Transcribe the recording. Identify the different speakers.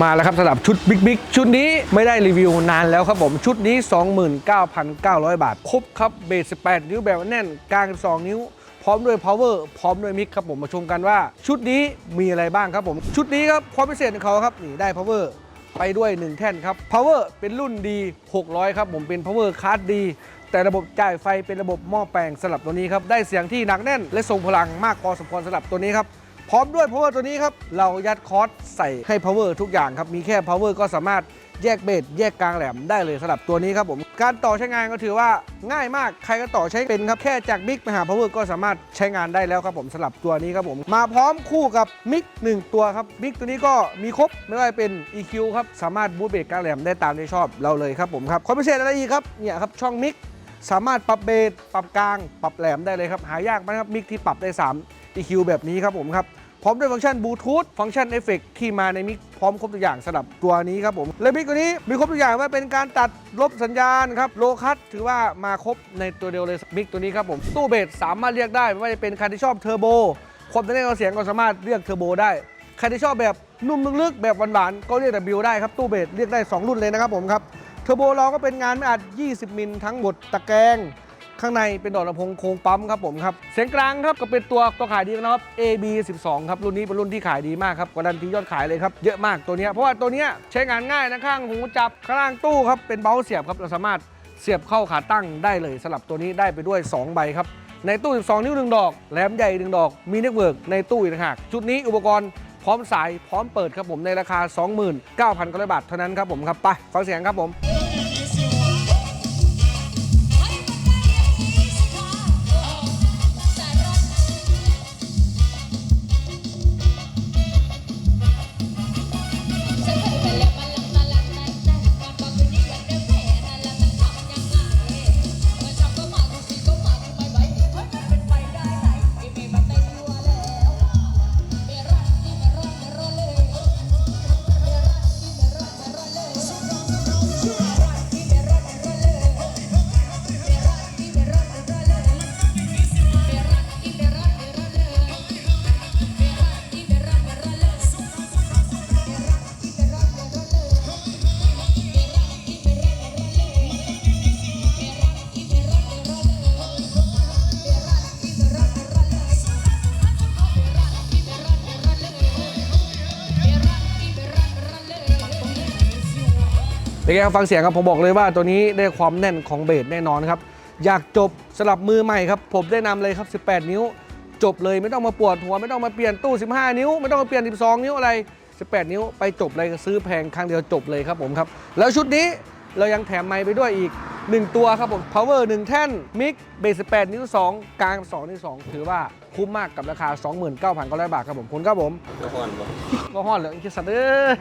Speaker 1: มาแล้วครับสำหรับชุดบิ๊กบิ๊กชุดนี้ไม่ได้รีวิวนานแล้วครับผม ชุดนี้ 29,900 บาท ครบครับเบส18 นิ้วแบบแน่นกลาง 2 นิ้ว พร้อมด้วย power พร้อมด้วยมิกครับผมมาชมกันว่า ชุดนี้มีอะไรบ้างครับผม ชุดนี้ครับความพิเศษของเขาครับนี่ได้ power ไปด้วย 1 แท่นครับ power เป็นรุ่นดี600 ครับผมเป็น power card ดีแต่ระบบจ่ายไฟเป็นระบบหม้อแปลงสลับตัวนี้ครับได้เสียงที่หนักแน่น และทรงพลังมากพอสมควรสำหรับตัวนี้ครับ พร้อมด้วย power ตัวนี้ครับ เรายัดคอร์สใส่ให้ power ทุกอย่างครับ มีแค่ power ก็สามารถแยกเบสแยกกลางแหลมได้เลยสำหรับตัวนี้ครับผม การต่อใช้งานก็ถือว่าง่ายมากใครก็ต่อใช้เป็นครับ แค่จากมิกไปหา power ก็สามารถใช้งานได้แล้วครับผมสำหรับตัวนี้ครับผม มาพร้อมคู่กับมิกหนึ่งตัวครับมิกตัวนี้ก็มีครบไม่ว่าจะเป็น EQ ครับสามารถบูทเบสกลางแหลมได้ตามที่ชอบเราเลยครับผมครับความพิเศษอะไรอีกครับเนี่ยครับช่องมิกสามารถปรับเบสปรับกลาง ปรับแหลมได้เลยครับหายากมากครับมิกที่ปรับได้ 3 EQ แบบนี้ครับผมครับ พร้อมด้วยฟังก์ชันบลูทูธฟังก์ชันเอฟเฟกที่มาในมิกพร้อมครบทุกอย่างสำหรับตัวนี้ครับผมและมิกตัวนี้มีครบทุกอย่างว่าเป็นการตัดลบสัญญาณครับโลคัตถือว่ามาครบในตัวเดียวเลยมิกตัวนี้ครับผมตู้เบสสามารถเรียกได้ไม่ว่าจะเป็นใครที่ชอบเทอร์โบความแน่นของเสียงก็สามารถเรียกเทอร์โบได้ใครที่ชอบแบบนุ่มลึกๆแบบหวานๆก็เรียก W ได้ครับตู้เบสเรียกได้สองรุ่นเลยนะครับผมครับเทอร์โบเราก็เป็นงานไม่อัด 20 มิลทั้งหมดตะแกรง ข้างในเป็นดอกลำโพงโค้งปั๊มครับผมครับเสียงกลางครับก็เป็นตัวตัวขายดีนะครับ AB 12ครับรุ่นนี้เป็นรุ่นที่ขายดีมากครับกาดันทียอดขายเลยครับเยอะมากตัวนี้เพราะว่าตัวนี้ใช้งานง่ายนะข้างหูจับข้างตู้ครับเป็นเบลเสียบครับเราสามารถเสียบเข้าขาตั้งได้เลยสำหรับตัวนี้ได้ไปด้วย 2 ใบครับ ในตู้ 12 นิ้วหนึ่งดอก แหลมใหญ่หนึ่งดอก มีเน็ตเวิร์กในตู้อีกต่างหาก ชุดนี้อุปกรณ์พร้อมสายพร้อมเปิดครับผมในราคา 29,900 บาทเท่านั้นครับผมครับไปฟังเสียงครับผม เป็นไงครับฟังเสียงครับผมบอกเลยว่าตัวนี้ได้ความแน่นของเบสแน่นอนครับ อยากจบสลับมือใหม่ครับ ผมได้นำเลยครับ 18 นิ้ว จบเลยไม่ต้องมาปวดหัวไม่ต้องมาเปลี่ยนตู้ 15 นิ้ว ไม่ต้องมาเปลี่ยน 12 นิ้วอะไร 18 นิ้วไปจบเลยซื้อแพงครั้งเดียวจบเลยครับผมครับ แล้วชุดนี้เรายังแถมไมค์ไปด้วยอีก 1 ตัวครับผม power 1 แท่นมิกเบส18 นิ้ว 2 กลาง 2 นิ้ว 2 ถือว่าคุ้มมากกับราคา 29,900 บาทครับผมคุณครับผม
Speaker 2: ก็ฮอนบ่
Speaker 1: ก็ฮอดเลยไอ้สัตว์เอ้ย